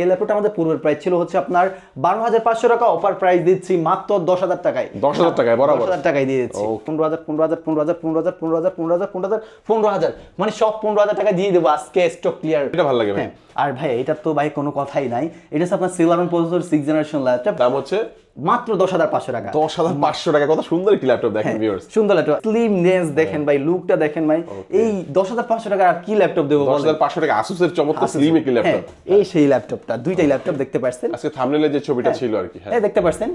এই ল্যাপটপটা আমাদের পূর্বের প্রাইস ছিল হচ্ছে আপনার বারো হাজার পাঁচশো টাকা। অফার প্রাইস দিচ্ছি মাত্র দশ হাজার টাকায়। 10,000 টাকায় বরাবর? দশ হাজার টাকায় দিয়ে দিচ্ছি। পনেরো হাজার পনেরো হাজার পনেরো হাজার পনেরো হাজার পনেরো হাজার পনেরো হাজার পনেরো হাজার পনেরো হাজার। মানে সব পনেরো হাজার টাকা দিয়ে দেবো আজকে স্টক ক্লিয়ার এটা ভালো লাগে ভাই। হ্যাঁ আর ভাই এটা তো ভাই কোনো কথাই নাই। এটা হচ্ছে আপনার silver processor six generation laptop দাম হচ্ছে মাত্র দশ হাজার পাঁচশো টাকা। দশ হাজার পাঁচশো টাকা কত সুন্দর একটি ল্যাপটপ দেখেন হ্যাঁ, ভিউয়ার্স সুন্দর ল্যাপটপ স্লিমনেস দেখেন ভাই লুকটা দেখেন ভাই। এই দশ হাজার পাঁচশো টাকা আর কি ল্যাপটপ দেবো দশ হাজার পাঁচশো টাকা আসুসের চমৎকার স্লিম একটি হ্যাঁ, ল্যাপটপ এই সেই ল্যাপটপটা দুইটাই ল্যাপটপ দেখতে পাচ্ছেন আজকে থামনেলে যে ছবিটা ছিল আর কি হ্যাঁ। দেখতে পাচ্ছেন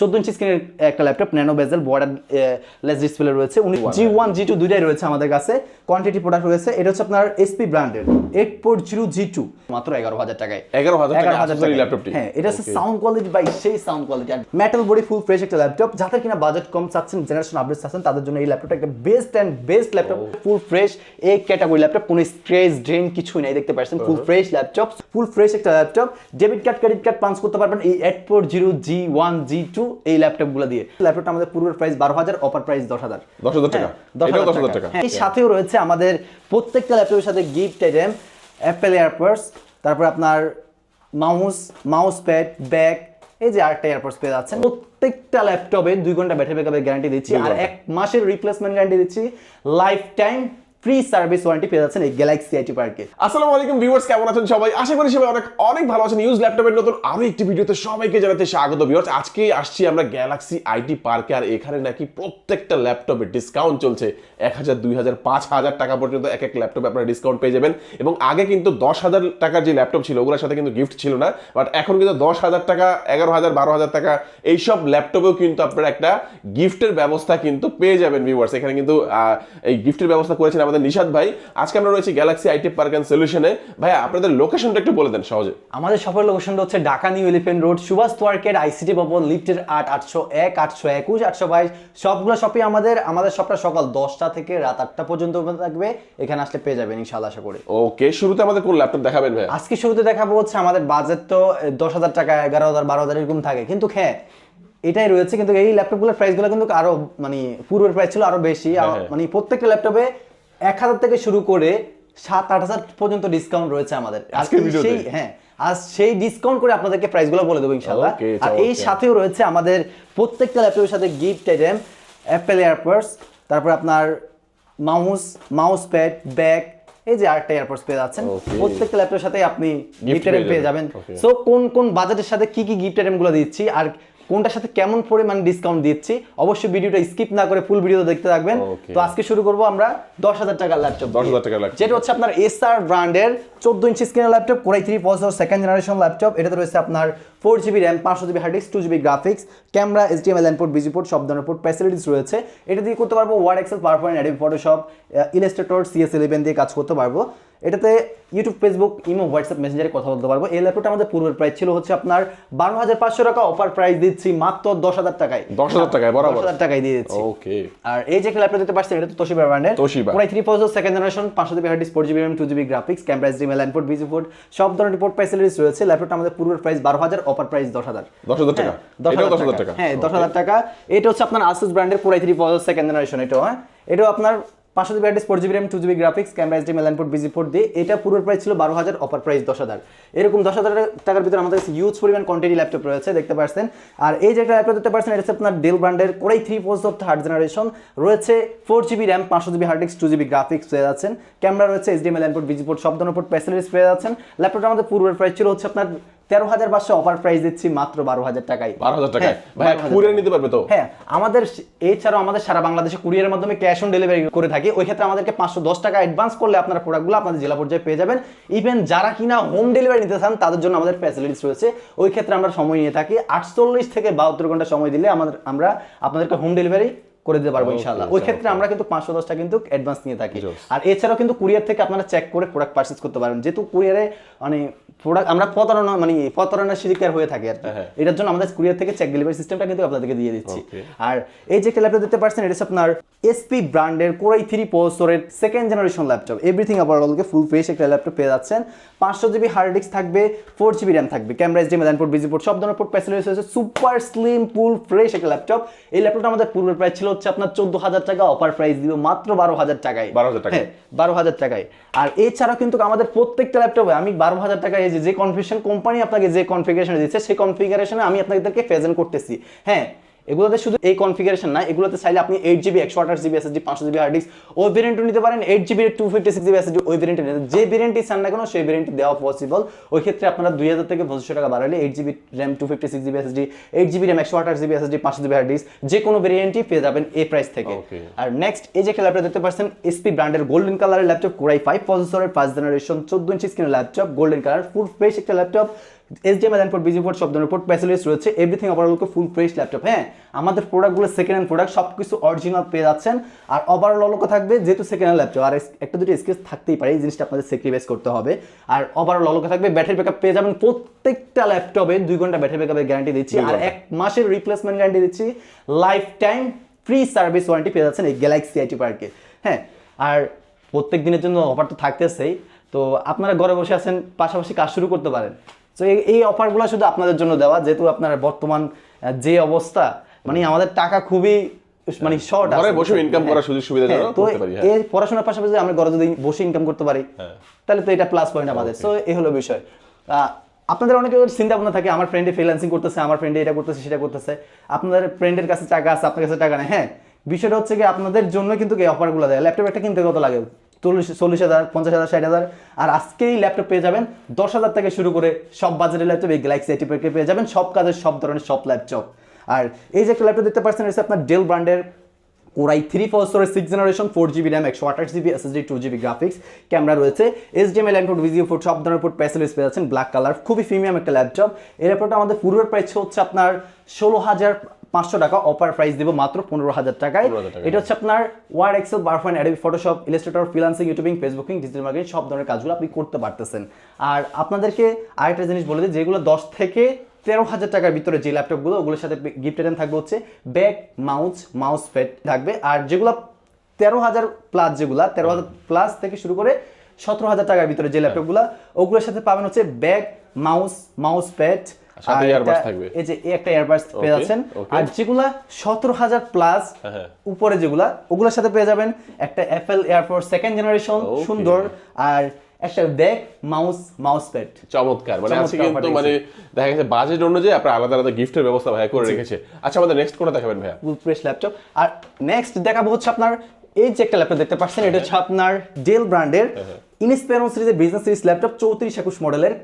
চোদ্দ ইঞ্চি স্ক্রিনের একটা laptop nano bezel borderless display রয়েছে। উনি জি ওয়ান জি টু দুইটাই রয়েছে আমাদের কাছে। কোয়ান্টিটি প্রোডাক্ট রয়েছে। এটা হচ্ছে আপনার এসপি ব্র্যান্ডের eight four zero G two মাত্র এগারো হাজার টাকায়। এগারো হাজার টাকা ল্যাপটপটি হ্যাঁ এটা হচ্ছে সাউন্ড কোয়ালিটি বাই সেই sound quality metal body full fresh একটা ল্যাপটপ যাদের কিনা বাজেট কম চাচ্ছেন জেনারেশন আপডেট চাচ্ছেন তাদের জন্য এই ল্যাপটপটা একটা best and best laptop full fresh এই ক্যাটাগরি ল্যাপটপ কোনো স্ক্রেচ ড্রেন কিছুই নাই দেখতে পাচ্ছেন? Full fresh laptop full fresh একটা laptop debit card credit card punch করতে পারবেন এই eight four zero G one G two এই ল্যাপটপগুলো দিয়ে। ল্যাপটপটা আমাদের পূর্বের প্রাইস বারো হাজার অপার প্রাইস দশ হাজার। দশ হাজার টাকা? দশ হাজার টাকা। হ্যাঁ, এই সাথেও রয়েছে আমাদের প্রত্যেকটা ল্যাপটপের সাথে গিফট আইটেম অ্যাপেল এয়ারপোর্টস তারপর আপনার মাউস মাউস প্যাড ব্যাগ এই যে আরেকটা এয়ারপোর্টস পেয়ে যাচ্ছেন। প্রত্যেকটা ল্যাপটপে দুই ঘণ্টা ব্যাটারি ব্যাকআপের গ্যারান্টি দিচ্ছি। আর এক মাসের রিপ্লেসমেন্ট গ্যারান্টি দিচ্ছি। Life time free service warranty পেয়ে যাচ্ছেন এই গ্যালাক্সি আইটি পার্কে আসসালামু আলাইকুম ভিউয়ার্স কেমন আছেন সবাই? আশা করি সবাই অনেক অনেক ভালো আছেন। ইউজ ল্যাপটপের নতুন আরও একটি ভিডিওতে সবাইকে জানাতে স্বাগত ভিউয়ার্স আজকে আসছি আমরা গ্যালাক্সি আইটি পার্কে আর এখানে নাকি প্রত্যেকটা ল্যাপটপে ডিসকাউন্ট চলছে। এক হাজার, দুই হাজার, পাঁচ হাজার টাকা পর্যন্ত এক এক ল্যাপটপে আপনারা ডিসকাউন্ট পেয়ে যাবেন। এবং আগে কিন্তু দশ হাজার টাকার যে ল্যাপটপ ছিল, ওগুলোর সাথে কিন্তু গিফট ছিল না। বাট এখন কিন্তু দশ হাজার টাকা, এগারো হাজার, বারো হাজার টাকা, এইসব ল্যাপটপেও কিন্তু আপনারা একটা গিফটের ব্যবস্থা কিন্তু পেয়ে যাবেন ভিউয়ার্স এখানে কিন্তু এই গিফটের ব্যবস্থা করেছেন আমাদের নিশাদ ভাই। আজকে আমরা রয়েছি গ্যালাক্সি আইটি পার্ক অ্যান্ড সলিউশনে ভাই আপনাদের লোকেশনটা একটু বলে দেন সহজে। আমাদের শপের লোকেশনটা হচ্ছে Dhaka New Elephant Road Subhash Market ICT Bhaban লিফটের আট আটশো এক আটশো একুশ আটশো বাইশ। সবগুলো শপই আমাদের। আমাদের শপটা সকাল দশটা থেকে রাত আটটা পর্যন্ত থাকবে। এখানে আসলে পেয়ে যাবেন ইনশাল্লাহ আশা করি। ওকে শুরুতে আমাদের কোন ল্যাপটপ দেখাবেন ভাই আজকে শুরুতে দেখাবো হচ্ছে আমাদের বাজেট তো দশ হাজার টাকা এগারো হাজার বারো হাজার এরকম থাকে। কিন্তু হ্যাঁ এটাই রয়েছে। কিন্তু এই ল্যাপটপগুলোর প্রাইসগুলো কিন্তু আরও মানে পূর্বের প্রাইস ছিল আরও বেশি। হ্যাঁ। মানে প্রত্যেকটা ল্যাপটপে এক হাজার থেকে শুরু করে সাত আট হাজার পর্যন্ত ডিসকাউন্ট রয়েছে আমাদের। আজকে সেই হ্যাঁ আজ সেই ডিসকাউন্ট করে আপনাদেরকে প্রাইসগুলো বলে দেবো ইনশাল্লাহ আর এই সাথেও রয়েছে আমাদের প্রত্যেকটা ল্যাপটপের সাথে গিফট আইটেম অ্যাপেল এয়ারপোর্টস তারপর আপনার মাউস মাউস প্যাড ব্যাগ এই যে আরেকটা এয়ারপোর্টস পেয়ে যাচ্ছেন। প্রত্যেকটা ল্যাপটপের সাথে আপনি গিফট পেয়ে আইটেম পেয়ে যাবেন। সো কোন কোন বাজেটের সাথে কি কি গিফট আইটেমগুলো দিচ্ছি? আর কোনটার সাথে কেমন পরিমাণ ডিসকাউন্ট দিচ্ছি অবশ্যই ভিডিওটা স্কিপ না করে ফুল ভিডিও দেখতে থাকবেন। তো আজকে শুরু করব আমরা দশ হাজার টাকার ল্যাপটপ 10,000 টাকার laptop। যেটা হচ্ছে আপনার এসআর ব্র্যান্ডের চোদ্দ ইঞ্চি স্ক্রিনের laptop core i three processor second generation laptop এটাতে রয়েছে আপনার ফোর জিবি র্যাম পাঁচশো GB hard disk two GB graphics camera HDMI input VGA port সব ধরনের পোর্ট ফ্যাসিলিটিস রয়েছে। এটা দিয়ে করতে পারব Word Excel PowerPoint Adobe Photoshop Illustrator CS eleven দিয়ে কাজ করতে পারব। এটাতে ইউটিউব ফেসবুক ইমো হোয়াটসঅ্যাপ মেসেঞ্জারে কথা বলতে পারব। এই ল্যাপটপটা আমাদের পূর্বের প্রাইস ছিল হচ্ছে আপনার বারো হাজার পাঁচশো টাকা অফার প্রাইস দিচ্ছি মাত্র দশ হাজার টাকায়। 10,000 টাকায় বরাবর? দশ হাজার টাকায় দিয়ে দিচ্ছি। ওকে আর এই যে ল্যাপটপ দিতে পারছেন এটা তো তোশিবা ব্র্যান্ডের Toshiba। Core i three processor second generation পাঁচশো GB hard disk four GB RAM two GB graphics camera HDMI input VGA port সব ধরনের রিপোর্ট ফ্যাসিলিটিস রয়েছে। ল্যাপটপটা আমাদের পূর্বের প্রাইস বারো হাজার অফার প্রাইস দশ হাজার। 10,000 টাকা? দশ হাজার টাকা। টাকা। হ্যাঁ দশ হাজার টাকা। এটা হচ্ছে আপনার আসুস ব্র্যান্ডের core i three processor second generation এটাও হ্যাঁ। এটাও আপনার পাঁচশো GB hard four GB RAM two GB graphics camera HDMI input VGA port দিয়ে এটা পূর্বের প্রাইস ছিল বারো হাজার অফার প্রাইস দশ হাজার। এরকম দশ হাজার টাকার ভিতরে আমাদের কাছে ইউজ পরিমাণ কোয়ান্টিটি ল্যাপটপ রয়েছে, দেখতে পাচ্ছেন আর এই যে একটা ল্যাপটপ দেখতে পাচ্ছেন এটা আপনার ডেল ব্র্যান্ডের core i three processor third generation রয়েছে ফোর জিবি র্যাম পাঁচশো GB hard disk two GB graphics পেয়ে যাচ্ছেন। ক্যামেরা রয়েছে এইচডিএমএল ইনপুট বিজি পোর্ট সব ধরনের পোর্ট ফ্যাসিলিটিস পেয়ে যাচ্ছেন। ল্যাপটপটা আমাদের পূর্বের প্রাইস ছিল হচ্ছে আপনার তেরো হাজার পাঁচশো অফার প্রাইস দিচ্ছি মাত্র বারো হাজার টাকায়। বারো হাজার টাকায়? হ্যাঁ, ভাই 12,000 কুরিয়ার নিতে পারবে তো? হ্যাঁ আমাদের এছাড়াও আমাদের সারা বাংলাদেশে কুরিয়ারের মাধ্যমে ক্যাশ অন ডেলিভারি করে থাকি। ওই ক্ষেত্রে আমাদেরকে পাঁচশো দশ টাকা অ্যাডভান্স করলে আপনার প্রোডাক্টগুলো আপনাদের জেলা পর্যায়ে পেয়ে যাবেন। ইভেন যারা কিনা হোম ডেলিভারি নিতে চান তাদের জন্য আমাদের ফ্যাসিলিটিস রয়েছে। ওই ক্ষেত্রে আমরা সময় নিয়ে থাকি। আটচল্লিশ থেকে বাহাত্তর ঘণ্টা সময় দিলে আমাদের আমরা আপনাদেরকে হোম ডেলিভারি করে দিতে পারব Okay, ইনশাআল্লাহ। ওই ক্ষেত্রে আমরা কিন্তু পাঁচশো দশটা কিন্তু অ্যাডভান্স নিয়ে থাকি। আর এছাড়াও কিন্তু কুরিয়ার থেকে আপনারা চেক করে প্রোডাক্ট পারচেস করতে পারেন। যেহেতু কুরিয়ারে মানে প্রোডাক্ট আমরা প্রতারণা মানে প্রতারণার শিকার হয়ে থাকি আর হ্যাঁ। এটার জন্য আমাদের কুরিয়ার থেকে চেক ডেলিভারি সিস্টেমটা কিন্তু আপনাদেরকে দিয়ে দিচ্ছি। আর এই যে একটা ল্যাপটপ দিতে পারছেন এটা আপনার এসপি ব্র্যান্ডের কোরাই থ্রি প্রসেসরের সেকেন্ড জেনারেশন ল্যাপটপ এভরিথিং আবার অলকে ফুল ফ্রেশ একটা ল্যাপটপ পেয়ে যাচ্ছেন। পাঁচশো জিবি হার্ড ডিস্ক থাকবে ফোর জিবি র্যাম থাকবে। Camera HDMI port VGA port সব ধরনের পোর্ট ফ্যাসিলিটিস রয়েছে। সুপার স্লিম ফুল ফ্রেশ একটা ল্যাপটপ এই ল্যাপটপটা আমাদের পূর্বের প্রায় ছিল হচ্ছে আপনার চোদ্দ হাজার টাকা অফার প্রাইস দিব মাত্র বারো হাজার টাকায়। বারো হাজার টাকা বারো হাজার টাকায়। আর এছাড়াও কিন্তু আমাদের প্রত্যেকটা ল্যাপটপে আমি বারো হাজার টাকায় এই যে যে কনফিগারেশন কোম্পানি আপনাকে যে কনফিগারেশন দিচ্ছে সেই কনফিগারেশনে আমি আপনাদেরকে প্রেজেন্ট করতেছি। হ্যাঁ এগুলোতে শুধু এই কনফিগারেশন না এগুলোতে চাইলে আপনি এইট জিবি একশো আঠাশ জিবি এসএসডি পাঁচশো জিবি হার্ড ডিস্ক ওই ভেরিয়েন্টও নিতে পারেন eight GB two fifty six GB SSD ওই ভেরিয়েন্ট নিতে যে ভেরিয়েন্টই চান না কেন সেই ভেরিয়েন্ট দেওয়া পসিবল ওই ক্ষেত্রে আপনারা দুই হাজার থেকে পঁচিশশো টাকা বাড়ালে eight GB RAM two fifty six GB SSD eight GB RAM একশো আঠাশ জিবি এসএসডি পাঁচশো জিবি হার্ড ডিস্ক যে কোনো ভেরিয়েন্টই পেয়ে যাবেন এই প্রাইস থেকে। আর নেক্সট এই যে একটা ল্যাপটপ দেখতে পাচ্ছেন এসপি ব্র্যান্ডের গোল্ডেন কালারের ল্যাপটপ কোরাই ফাইভ প্রসেসরের ফার্স্ট জেনারেশন চোদ্দ ইঞ্চি স্ক্রিনের laptop golden colour full fresh একটা ল্যাপটপ এইচডিএমএল এনপোর্ট বিজি পোর্ট সব ধরনের পোর্ট স্পেশালিস্ট রয়েছে। Everything overall full fresh laptop হ্যাঁ? আমাদের প্রোডাক্টগুলো সেকেন্ড হ্যান্ড প্রোডাক্ট সব কিছু অরিজিনাল পেয়ে যাচ্ছেন। আর ওভারঅল অলকো থাকবে যেহেতু সেকেন্ড হ্যান্ড ল্যাপটপ আর একটা দুটো স্কেচ থাকতেই পারে এই জিনিসটা আপনাদের স্যাক্রিফাইস করতে হবে। আর ওভারঅল অলকো থাকবে ব্যাটারি ব্যাকআপ পেয়ে যাবেন প্রত্যেকটা ল্যাপটপে দুই ঘণ্টা ব্যাটারি ব্যাকআপের গ্যারান্টি দিচ্ছি। আর এক মাসের রিপ্লেসমেন্ট গ্যারান্টি দিচ্ছি। Life time free service warranty পেয়ে যাচ্ছেন এই গ্যালাক্সি আইটি পার্কে হ্যাঁ? আর প্রত্যেক দিনের জন্য অফার তো থাকতেছেই। তো আপনারা ঘরে বসে আছেন পাশাপাশি কাজ শুরু করতে পারেন। তো এই- অফারগুলো শুধু আপনাদের জন্য দেওয়া যেহেতু আপনার বর্তমান যে অবস্থা মানে আমাদের টাকা খুবই মানে শর্ট ঘরে বসে ইনকাম করার সুযোগ সুবিধা হ্যাঁ, তো হ্যাঁ। এই পড়াশোনার পাশাপাশি আমরা ঘরে যদি বসে ইনকাম করতে পারি তাহলে তো এটা প্লাস পয়েন্ট আমাদের। তো এই হলো বিষয়। আপনাদের অনেকের চিন্তা ভাবনা থাকে আমার ফ্রেন্ডে ফ্রিল্যান্সিং করতেছে আমার ফ্রেন্ডে এটা করতেছে সেটা করতেছে। আপনাদের ফ্রেন্ডের কাছে টাকা আছে আপনার কাছে টাকা নেই হ্যাঁ। বিষয়টা হচ্ছে কি আপনাদের জন্য কিন্তু এই অফারগুলো দেয় ল্যাপটপ একটা কিনতে কত লাগে? চল্লিশ চল্লিশ হাজার, পঞ্চাশ হাজার, ষাট হাজার। আর আজকেই ল্যাপটপ পেয়ে যাবেন দশ হাজার থেকে শুরু করে সব বাজারের ল্যাপটপ এই গ্যালাক্সি এইটি পেয়ে যাবেন সব কাজের সব ধরনের সব ল্যাপটপ আর এই যে একটা ল্যাপটপ দেখতে পাচ্ছেন, এটা আপনার ডেল ব্র্যান্ডের কোরাই থ্রি প্রসেসরের six generation four GB RAM একশো আঠাশ GB SSD two GB graphics camera রয়েছে এইচডিএমএল এনকোড ভিজিও ফোর সব ধরনের পোর্ট প্যাসেলিস পেয়ে যাচ্ছেন ব্ল্যাক কালার খুবই প্রিমিয়াম একটা ল্যাপটপ এই ল্যাপটপটা আমাদের পূর্বের প্রাইস হচ্ছে আপনার ষোলো হাজার পাঁচশো টাকা অফার প্রাইস দিব মাত্র পনেরো হাজার টাকায়। এটা হচ্ছে আপনার Word Excel বারফাইন Adobe Photoshop Illustrator freelancing YouTubing Facebooking digital marketing সব ধরনের কাজগুলো আপনি করতে পারতেছেন। আর আপনাদেরকে আরেকটা জিনিস বলে দিই যেগুলো দশ থেকে তেরো হাজার টাকার ভিতরে যে ল্যাপটপগুলো ওগুলোর সাথে গিফট আইটেম থাকবে হচ্ছে ব্যাগ মাউস মাউস প্যাড থাকবে। আর যেগুলো তেরো হাজার প্লাস যেগুলা তেরো হাজার প্লাস থেকে শুরু করে সতেরো হাজার টাকার ভিতরে যে ল্যাপটপগুলো ওগুলোর সাথে পাবেন হচ্ছে ব্যাগ মাউস মাউস প্যাড সাথে earbuds থাকবে। এই যে একটা এয়ারবাস পেয়ে যাচ্ছেন। আর যেগুলা সতেরো হাজার প্লাস হ্যাঁ, হ্যাঁ। উপরে যেগুলা ওগুলোর সাথে পেয়ে যাবেন একটা অ্যাপেল এয়ারফোর্স সেকেন্ড জেনারেশন সুন্দর। আর একটা ব্যাগ মাউস মাউস প্যাড চমৎকার। মানে আজকে কিন্তু মানে দেখা গেছে বাজেট অনুযায়ী আপনার আলাদা আলাদা গিফটের ব্যবস্থা ভাইয়া করে রেখেছে। আচ্ছা আমাদের নেক্সট কোনটা দেখাবেন ভাইয়া? ল্যাপটপ আর নেক্সট দেখাবো হচ্ছে আপনার এই যে একটা ল্যাপটপ দেখতে পাচ্ছেন এটা হচ্ছে আপনার ডেল ব্র্যান্ডের ইনস্পেরন সিরিজের বিজনেস সিরিজ ল্যাপটপ চৌত্রিশ একুশ মডেলের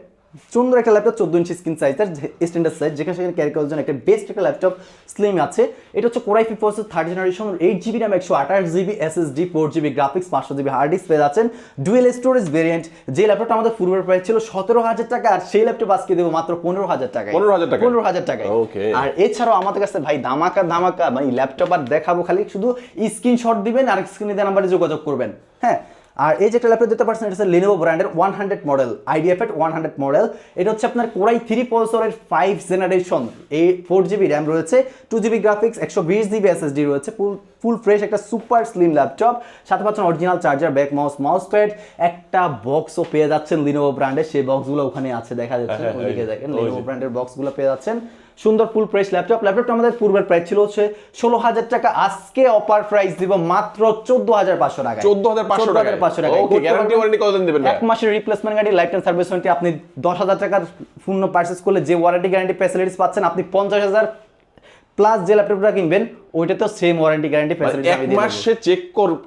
সুন্দর একটা ল্যাপটপ চোদ্দ ইঞ্চি স্ক্রিন সাইজের স্ট্যান্ডার্ড সাইজ যেখানে সেখানে ক্যারি করার জন্য একটা বেস্ট একটা ল্যাপটপ স্লিম আছে। এটা হচ্ছে core i five process third generation eight GB RAM একশো আঠাশ GB SSD four GB graphics পাঁচশো জিবি হার্ড ডিস্ক পেয়ে যাচ্ছেন। ডুয়েল স্টোরেজ ভেরিয়েন্ট যে ল্যাপটপটা আমাদের পূর্বের প্রাইস ছিল সতেরো হাজার টাকা আর সেই ল্যাপটপ আজকে দেবো মাত্র পনেরো হাজার টাকা পনেরো হাজার টাকা পনেরো হাজার টাকা ওকে আর এছাড়াও আমাদের কাছে ভাই ধামাকা ধামাকা মানে ল্যাপটপ আর দেখাবো খালি শুধু স্ক্রিনশট দিবেন আর স্ক্রিনে দেওয়া নাম্বারে যোগাযোগ করবেন। হ্যাঁ? আর এই যে একটা ল্যাপটপ দিতে পারছেন এটা হচ্ছে Lenovo ব্র্যান্ডের ওয়ান হান্ড্রেড মডেল আইডিএফ এর ওয়ান হান্ড্রেড মডেল এটা হচ্ছে আপনার কোরাই থ্রি প্রসেসরের ফাইভ জেনারেশন এই ফোর জিবি র্যাম রয়েছে টু জিবি গ্রাফিক্স একশো বিশ জিবি এসএসডি রয়েছে ফুল ফুল ফ্রেশ একটা সুপার স্লিম ল্যাপটপ সাথে পাচ্ছেন original charger bag mouse mouse pad একটা বক্সও পেয়ে যাচ্ছেন লিনোভো ব্র্যান্ডের সেই বক্সগুলো ওখানে আছে দেখা যাচ্ছে। হ্যাঁ, হ্যাঁ, ওইদিকে দেখেন। লিনোভো ব্র্যান্ডের বক্সগুলো পেয়ে যাচ্ছেন। সুন্দর ফুল প্রাইস ল্যাপটপ ল্যাপটপটা আমাদের পূর্বের প্রাইস ছিল হচ্ছে ষোলো হাজার টাকা। আজকে অফার প্রাইস দিব মাত্র চোদ্দ হাজার পাঁচশো টাকা চোদ্দ হাজার পাঁচশো টাকা পাঁচশো টাকা warranty কতদিন দিবেন এক মাসের replacement guarantee lifetime service warranty আপনি দশ হাজার টাকার পূর্ণ পার্চেস করলে যে ওয়ারেন্টি গ্যারান্টি ফ্যাসিলিটিস পাচ্ছেন আপনি পঞ্চাশ হাজার প্লাস যে ল্যাপটপটা কিনবেন ওইটা তো সেম ওয়ারেন্টি গ্যারান্টি ফ্যাসিলিটি এক মাস সে চেক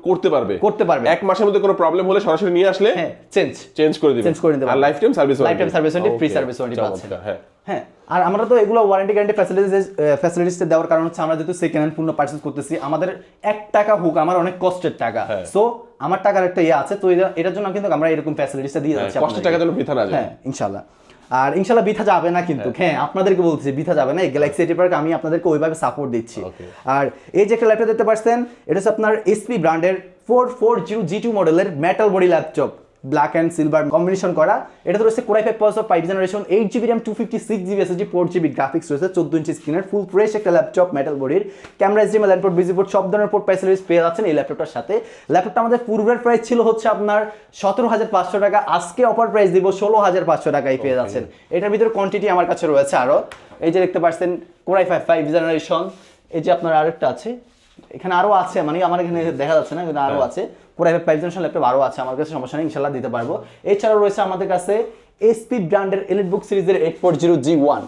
করতে পারবে। করতে পারবে। এক মাসের মধ্যে কোনো প্রবলেম হলে সরাসরি নিয়ে আসলে হ্যাঁ চেঞ্জ চেঞ্জ করে দিবেন। চেঞ্জ করে দিতে আর lifetime service Lifetime service warranty, free service warranty পাচ্ছেন। হ্যাঁ। হ্যাঁ আর আমরা তো এগুলো ওয়ারেন্টি গ্যারান্টি ফ্যাসিলিটিস ফ্যাসিলিটিস দেওয়ার কারণ হচ্ছে আমরা যেহেতু সেকেন্ড হ্যান্ড পূর্ণ পার্চেস করতেছি আমাদের এক টাকা হোক আমার অনেক কষ্টের টাকা। হ্যাঁ। সো আমার টাকার একটা ইয়ে আছে তো এটার জন্য কিন্তু আমরা এরকম ফ্যাসিলিটিস দিয়ে হ্যাঁ, যাচ্ছি কষ্টের টাকা যেন বৃথা না যায়। হ্যাঁ ইনশাল্লাহ আর ইনশাল্লাহ বিথা যাবে না কিন্তু। হ্যাঁ। আপনাদেরকে বলছি বিথা যাবে না। গ্যালাক্সি এটি পার্ক আমি আপনাদেরকে ওইভাবে সাপোর্ট দিচ্ছি। আর এই যে একটা ল্যাপটপ দেখতে পাচ্ছেন এটা হচ্ছে আপনার এসপি ব্র্যান্ডের four four zero G two মডেলের metal body laptop black and silver combination করা। এটা তো রয়েছে core i five processor five generation eight GB RAM two fifty six GB SSD four GB graphics রয়েছে চোদ্দ ইঞ্চি স্ক্রিনের ফুল ফ্রেশ একটা laptop metal বডির ক্যামেরা এসডিএমএল বিজি বোর্ড সব ধরনের পোর্ট ফ্যাসিলিটিস পেয়ে যাচ্ছেন এই ল্যাপটপটার সাথে। ল্যাপটপটা আমাদের পূর্বের প্রাইস ছিল হচ্ছে আপনার সতেরো হাজার পাঁচশো টাকা আজকে অফার প্রাইস দিব ষোলো হাজার পাঁচশো টাকায় পেয়ে যাচ্ছেন। এটার ভিতরে কোয়ান্টিটি আমার কাছে রয়েছে আরও এই যে দেখতে পাচ্ছেন কোরাই ফাইভ ফাইভ জেনারেশন এই যে আপনার আরেকটা আছে এখানে আরও আছে মানে আমার এখানে দেখা যাচ্ছে না কিন্তু আরও আছে। পুরো ফাইভ জেনারেশন ল্যাপটপ আরও আছে আমার কাছে সমস্যা নেই ইনশাল্লাহ দিতে পারব। এছাড়াও রয়েছে আমাদের কাছে এসপি ব্র্যান্ডের এলিট বুক সিরিজের eight four zero G one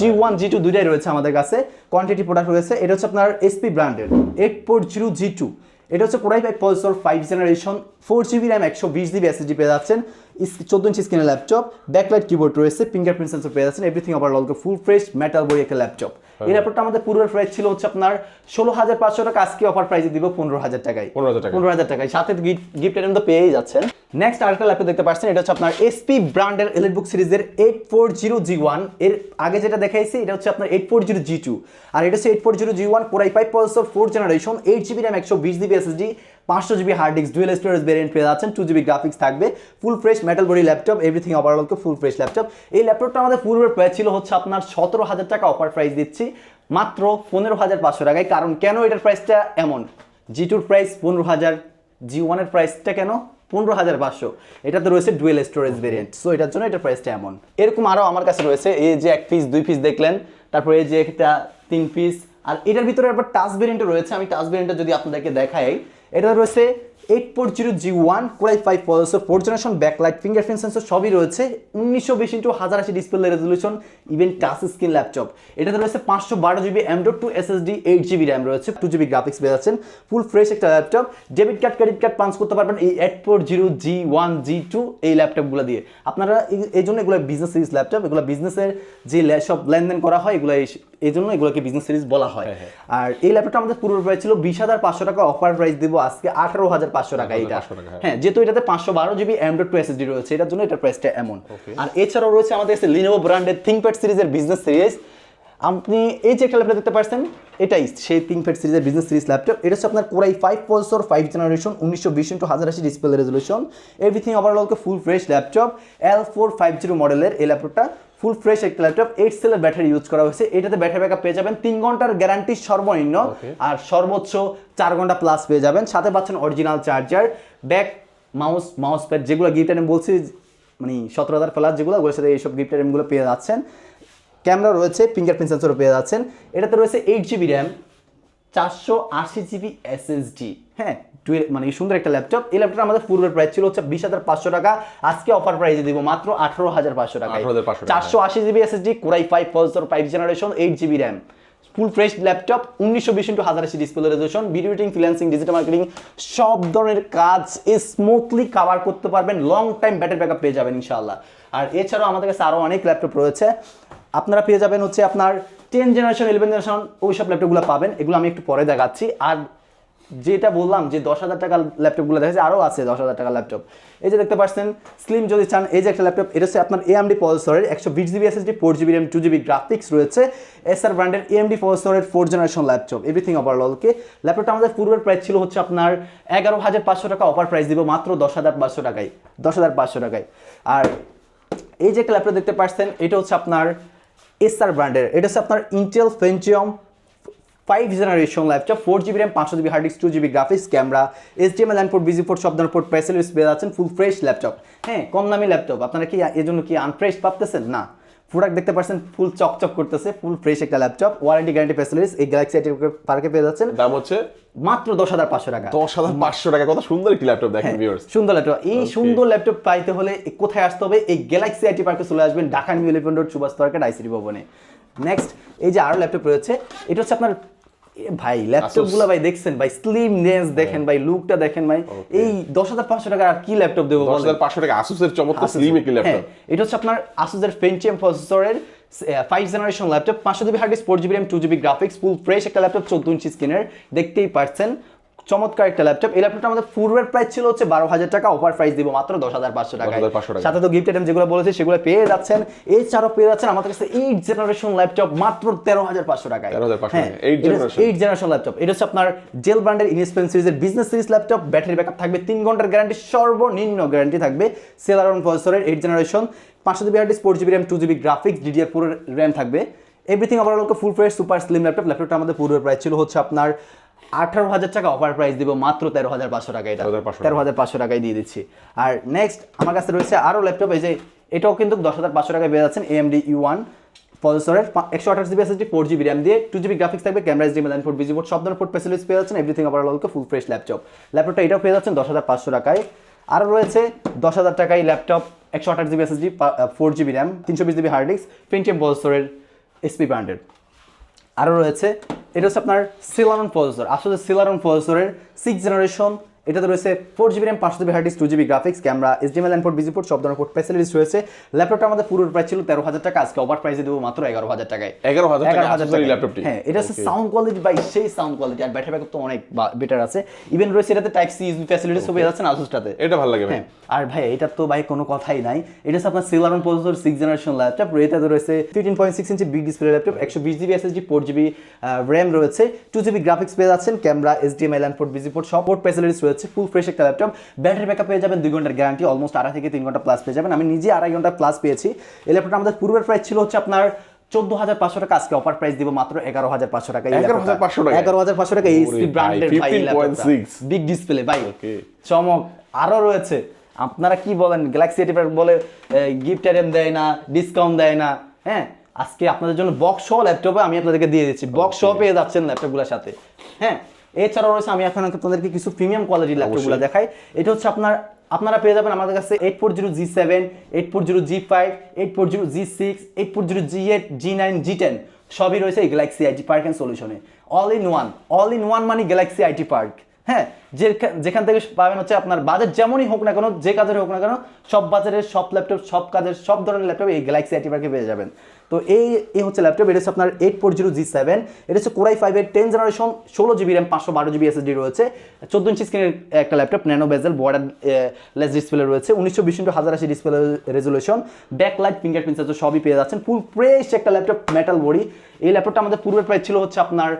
G one G two দুইটাই রয়েছে আমাদের কাছে। কোয়ান্টিটি প্রোডাক্ট রয়েছে এটা হচ্ছে আপনার এসপি ব্র্যান্ডের eight four zero G two এটা হচ্ছে core i five processor five generation four GB RAM একশো বিশ জিবি এসএসডি পেয়ে যাচ্ছেন। চোদ্দ ইঞ্চি স্ক্রিনের ল্যাপটপ ব্যাকলাইট কিবোর্ড রয়েছে ফিঙ্গারপ্রিন্ট সেন্সর পেয়ে যাচ্ছেন এভরিথিং আবার ওভারঅল ফুল ফ্রেশ মেটাল বই একটা ল্যাপটপ এই ল্যাপটপটা আমাদের পূর্বের প্রাইস ছিল হচ্ছে আপনার ষোলো হাজার পাঁচশো টাকা আজকে অফার প্রাইসে দিব পনেরো হাজার টাকায়। পনেরো হাজার টাকায়। সাথে গিফট আইটেম তো পেয়েই যাচ্ছেন। নেক্সট আরেকটা ল্যাপটপ দেখতে পাচ্ছেন এটা হচ্ছে আপনার এসপি ব্র্যান্ডের এলিট বুক সিরিজের এইট ফোর জিরো জি ওয়ানের আগে যেটা দেখাইছি এটা হচ্ছে আপনার eight four zero G two আর এটা হচ্ছে eight four zero G one core i five processor four generation eight GB RAM একশো বিশ জিবি এসএসডি পাঁচশো GB hard disk dual storage variant পেয়ে যাচ্ছেন টু জিবি গ্রাফিক্স থাকবে full fresh metal body laptop everything overall full fresh laptop এই ল্যাপটপটা আমাদের পূর্বের প্রাইস ছিল হচ্ছে আপনার সতেরো হাজার টাকা অফার প্রাইস দিচ্ছি, মাত্র পনেরো হাজার পাঁচশো টাকায়। কারণ কেন এটার প্রাইসটা এমন? জি টুর প্রাইস পনেরো হাজার জি ওয়ানের প্রাইসটা কেন? পনেরো হাজার পাঁচশো। এটাতে রয়েছে ডুয়েল স্টোরেজ ভেরিয়েন্ট সো এটার জন্য এটার প্রাইসটা এমন। এরকম আরও আমার কাছে রয়েছে, এই যে এক পিস দুই পিস দেখলেন, তারপরে এই যে একটা তিন পিস আর এটার ভিতরে আবার টাচ ভেরিয়েন্টও রয়েছে। আমি টাচ ভেরিয়েন্টটা যদি আপনাদেরকে দেখাই এটা রয়েছে eight four zero G one core i five processor four generation backlight fingerprint sensor সবই রয়েছে। উনিশশো বিশ ইন্টু হাজার আশি display resolution even touch screen laptop এটাতে রয়েছে পাঁচশো বারো GB M dot two SSD eight GB RAM রয়েছে। টু জিবি গ্রাফিক্স পেয়ে যাচ্ছেন। ফুল ফ্রেশ একটা laptop debit card credit card punch করতে পারবেন এই eight four zero G one G two এই ল্যাপটপগুলো দিয়ে। আপনারা এই- জন্য এগুলো বিজনেস সিরিজ ল্যাপটপ এগুলো বিজনেসের যে সব লেনদেন করা হয়, এগুলো এই জন্য এগুলোকে বিজনেস সিরিজ বলা হয়। আর এই ল্যাপটপটা আমাদের পূর্ব প্রাইস ছিল বিশ হাজার পাঁচশো টাকা অফার প্রাইস দিব আজকে আঠারো হাজার পাঁচশো টাকা এটা। হ্যাঁ। হ্যাঁ যেহেতু এটাতে পাঁচশো বারো জিবি ডট টু এসএসডি রয়েছে এটার জন্য এটার প্রাইসটা এমন। আর এছাড়াও রয়েছে আমাদের কাছে লিনোভো ব্র্যান্ডের থিঙ্কপ্যাড সিরিজের বিজনেস সিরিজ আপনি এই যে একটা ল্যাপটপ দেখতে পাচ্ছেন এটাই সেই থিঙ্কপ্যাড সিরিজের বিজনেস সিরিজ ল্যাপটপ এটা হচ্ছে আপনার core i five processor five generation উনিশশো বিশ ইন্টু হাজার আশি display resolution everything ওভারঅলকে full fresh laptop L four five zero মডেলের এই ল্যাপটপটা ফুল ফ্রেশ একটা ল্যাপটপ এইট সেলের ব্যাটারি ইউজ করা হয়েছে। এটাতে ব্যাটারি ব্যাকআপ পেয়ে যাবেন। তিন ঘণ্টার গ্যারান্টি সর্বনিম্ন আর সর্বোচ্চ চার ঘণ্টা প্লাস পেয়ে যাবেন। সাথে পাচ্ছেন original charger bag mouse mouse pad যেগুলো গিফট আইটেম বলছি মানে সতেরো হাজার প্লাস যেগুলো ওগুলোর সাথে এইসব গিফট আইটেমগুলো পেয়ে যাচ্ছেন। ক্যামেরা রয়েছে ফিঙ্গারপ্রিন্ট সেন্সরও পেয়ে যাচ্ছেন। এটাতে রয়েছে এইট জিবি র্যাম চারশো আশি জিবি এসএসডি হ্যাঁ টুয়ে- মানে সুন্দর একটা ল্যাপটপ এই ল্যাপটপটা আমাদের পূর্বের প্রাইস ছিল হচ্ছে বিশ হাজার পাঁচশো টাকা। আজকে অফার প্রাইসে দিব মাত্র আঠারো হাজার পাঁচশো টাকা। চারশো আশি GB SSD core i five processor five generation eight GB RAM full fresh laptop উনিশশো বিশ ইন্টু হাজার আশি display resolution video editing freelancing digital marketing সব ধরনের কাজ স্মুথলি কাভার করতে পারবেন। লং টাইম ব্যাটারি ব্যাকআপ পেয়ে যাবেন ইনশাআল্লাহ। আর এছাড়াও আমাদের কাছে আরও অনেক ল্যাপটপ রয়েছে। আপনারা পেয়ে যাবেন হচ্ছে আপনার টেন জেনারেশন ইলেভেন জেনারেশন ওই সব ল্যাপটপগুলো পাবেন। এগুলো আমি একটু পরে দেখাচ্ছি। আর যেটা বললাম যে দশ হাজার টাকার ল্যাপটপগুলো দেখা আরও আছে দশ হাজার টাকার ল্যাপটপ এই যে দেখতে পাচ্ছেন স্লিম যদি চান, এই যে একটা ল্যাপটপ এটা হচ্ছে আপনার এএমডি পলসরের একশো বিশ GB SSD four GB RAM two GB graphics রয়েছে। এসআর ব্র্যান্ডের এএমডি পলসরের ফোর জেনারেশন ল্যাপটপ এভরিথিং ওভারঅলকে ল্যাপটপটা আমাদের পূর্বের প্রাইস ছিল হচ্ছে আপনার এগারো হাজার পাঁচশো টাকা অফার প্রাইস দিব মাত্র দশ হাজার পাঁচশো টাকায়, দশ হাজার পাঁচশো টাকায়। আর এই যে একটা ল্যাপটপ দেখতে পাচ্ছেন, এটা হচ্ছে আপনার এসআর ব্র্যান্ডের এটা হচ্ছে আপনার Intel Pentium five generation laptop four GB RAM পাঁচশো GB hard disk two GB graphics camera HDMI LAN port VGA four সব ধরনের পোর্ট স্পেস যাচ্ছেন ফুল ফ্রেশ ল্যাপটপ। হ্যাঁ কম দামি ল্যাপটপ। আপনারা কি এজন্য জন্য কি আনফ্রেশ ভাবতেছেন? না। প্রোডাক্ট দেখতে পাচ্ছেন ফুল চকচক করতেছে ফুল ফ্রেশ একটা ল্যাপটপ ওয়ারেন্টি গ্যারান্টি ফেসিলিটিস এই গ্যালাক্সি আইটি পার্কে পেয়ে যাচ্ছেন। দাম হচ্ছে? মাত্র দশ হাজার পাঁচশো টাকা। দশ হাজার পাঁচশো টাকা কত সুন্দর একটি ল্যাপটপ দেখেন হ্যাঁ, ভিউয়ার্স সুন্দর ল্যাপটপ এই সুন্দর ল্যাপটপ পাইতে হলে কোথায় আসতে হবে? এই গ্যালাক্সি আইটি পার্কে চলে আসবেন Dhaka new eleven road Subhash তরকার ICD ভবনে। নেক্সট এই যে আরও ল্যাপটপ রয়েছে এটা হচ্ছে আপনার ভাই ল্যাপটপগুলো ভাই দেখছেন ভাই স্লিমনেস দেখেন ভাই লুকটা দেখেন ভাই। এই দশ হাজার পাঁচশো টাকা আর কি ল্যাপটপ দেবো দশ? হাজার পাঁচশো টাকা আসুসের চমৎকার স্লিম একটি হ্যাঁ, ল্যাপটপ এটা হচ্ছে আপনার আসুসের পেন্টিয়াম প্রসেসরের ফাইভ জেনারেশন ল্যাপটপ পাঁচশো GB hard disk four GB RAM two GB graphics full fresh একটা ল্যাপটপ চোদ্দ ইঞ্চি স্ক্রিনের দেখতেই পাচ্ছেন চমৎকার একটা ল্যাপটপ এই ল্যাপটপটা আমাদের পূর্বের প্রাইস ছিল হচ্ছে বারো হাজার টাকা অফার প্রাইস দিব মাত্র দশ হাজার পাঁচশো টাকা 10,500 সাথে তো গিফট আইটেম যেগুলো বলেছে সেগুলো পেয়ে যাচ্ছেন। এছাড়াও পেয়ে যাচ্ছেন আমাদের কাছে এইট জেনারেশন ল্যাপটপ মাত্র তেরো হাজার পাঁচশো টাকায়। 13,500 টাকা, এইট জেনারেশন ল্যাপটপ এটা হচ্ছে আপনার জেল ব্র্যান্ডের ইনস্পেন সিরিজের business series laptop battery backup থাকবে তিন ঘণ্টার গ্যারান্টি সর্বনিম্ন গ্যারান্টি থাকবে। সেলারন প্রসেসরের এইট জেনারেশন পাঁচশো GB hard four GB RAM two GB graphics DDR four RAM থাকবে। Everything overall full fresh super slim laptop ল্যাপটপটা আমাদের পূর্বের প্রাইস ছিল হচ্ছে আপনার আঠারো হাজার টাকা অফার প্রাইস দিব মাত্র তেরো হাজার পাঁচশো টাকা এটা। তেরো হাজার পাঁচশো টাকায় দিয়ে দিচ্ছি। আর নেক্সট আমার কাছে রয়েছে আরও ল্যাপটপ এই যে এটাও কিন্তু দশ হাজার পাঁচশো টাকায় পেয়ে যাচ্ছেন এএমডি ইউ ওয়ান প্রসেসরের একশো আঠাশ GB SSD four GB RAM দিয়ে টু জিবি গ্রাফিক্স থাকবে camera HDMI port VGA board সব ধরনের পোর্ট ফ্যাসিলিটিস পেয়ে যাচ্ছেন এভরিথিং আবার অলকে ফুল ফ্রেশ ল্যাপটপ ল্যাপটপটা এটাও পেয়ে যাচ্ছেন দশ হাজার পাঁচশো টাকায়। আরও রয়েছে দশ হাজার টাকায় ল্যাপটপ একশো আঠাশ GB SSD four GB RAM তিনশো বিশ জিবি হার্ড ডিস্ক পেন্টিএম প্রসেসরের এসপি ব্র্যান্ডের আরও রয়েছে। এটা হচ্ছে আপনার সিলারন প্রসেসর আসলে সিলারন প্রসেসরের সিক্স জেনারেশন এটাতে রয়েছে ফোর জিবি র্যাম পাঁচশো GB hard disk two GB graphics camera HDMI and port VGA port সব ধরনের পোর্ট ফ্যাসিলিটিস রয়েছে। ল্যাপটপটা আমাদের পুরো প্রাইস ছিল তেরো হাজার টাকা আজকে ওভার প্রাইসে দেবো মাত্র এগারো হাজার টাকায়। এগারো হাজার এগারো হাজার টাকায়। ল্যাপটপটি হ্যাঁ এটা হচ্ছে সাউন্ড কোয়ালিটি বাই সেই সাউন্ড কোয়ালিটি আর ব্যাটারি ব্যাকআপ তো অনেক বেটার আছে। ইভেন রয়েছে এটাতে টাইপ সি ইউএসবি ফ্যাসিলিটিস পেয়ে যাচ্ছেন আসুসটাতে এটা ভালো লাগে ভাই। হ্যাঁ আর ভাই এটা তো ভাই কোনো কথাই নাই। এটা হচ্ছে আপনার Celeron processor six generation laptop এটাতে রয়েছে ফিফটিন পয়েন্ট সিক্স ইঞ্চি বিগ ডিসপ্লে ল্যাপটপ একশো বিশ GB SSD four GB RAM রয়েছে। টু জিবি গ্রাফিক্স পেয়ে যাচ্ছেন camera HDMI LAN port busy port সব পোর্ট ফ্যাসিলিটিস রয়েছে। ফুল ফ্রেশ একটা ল্যাপটপ ব্যাটারি ব্যাকআপ পেয়ে যাবেন দুই ঘণ্টার গ্যারান্টি অলমোস্ট আড়াই থেকে তিন ঘণ্টা প্লাস পেয়ে যাবেন। আমি নিজে আড়াই ঘণ্টা প্লাস পেয়েছি। এই ল্যাপটপটা আমাদের পূর্বের প্রাইস ছিল হচ্ছে আপনার চোদ্দ হাজার পাঁচশো টাকা আজকে অফার প্রাইস দিব মাত্র এগারো হাজার পাঁচশো টাকা এগারো হাজার পাঁচশো টাকা এইচপি ব্র্যান্ডের ভাই 15.6 বিগ ডিসপ্লে ভাই। চমক। আরও রয়েছে। আপনারা কি বলেন? গ্যালাক্সি এটি বলে গিফট আইটেম দেয় না ডিসকাউন্ট দেয় না। হ্যাঁ? আজকে আপনাদের জন্য বক্স সহ ল্যাপটপে আমি আপনাদেরকে দিয়ে দিচ্ছি। বক্স সহ পেয়ে যাচ্ছেন ল্যাপটপগুলোর সাথে। হ্যাঁ? এছাড়াও রয়েছে আমি এখন তোমাদেরকে কিছু প্রিমিয়াম কোয়ালিটির ল্যাপটপগুলো দেখাই। এটা হচ্ছে আপনার আপনারা পেয়ে যাবেন আমাদের কাছে eight four zero G seven eight four zero G five eight four zero G six eight four zero G eight G nine G ten সবই রয়েছে এই Galaxy IT park and সলিউশনে all in one all in one মানে Galaxy IT park হ্যাঁ যেখা- যেখান থেকে পাবেন হচ্ছে আপনার বাজেট যেমনই হোক না কেন, যে কাজের হোক না কেন, সব বাজারের সব ল্যাপটপ সব কাজের, সব ধরনের ল্যাপটপ এই গ্যালাক্সি আইটি পার্কে পেয়ে যাবেন। তো এই এই হচ্ছে ল্যাপটপ এটা হচ্ছে আপনার eight four zero G seven এটা হচ্ছে কোরাই ফাইভের টেন জেনারেশন ষোলো জিবি র্যাম পাঁচশো বারো জিবি এসএসডি রয়েছে। চোদ্দ ইঞ্চি স্ক্রিনের একটা laptop nano bezel borderless display রয়েছে। উনিশশো বিশ ইন্টু হাজার আশি display resolution back light fingerprint সবই পেয়ে যাচ্ছেন। ফুল ফ্রেশ একটা ল্যাপটপ মেটাল বডি এই ল্যাপটপটা আমাদের পূর্বের প্রাইস ছিল হচ্ছে আপনার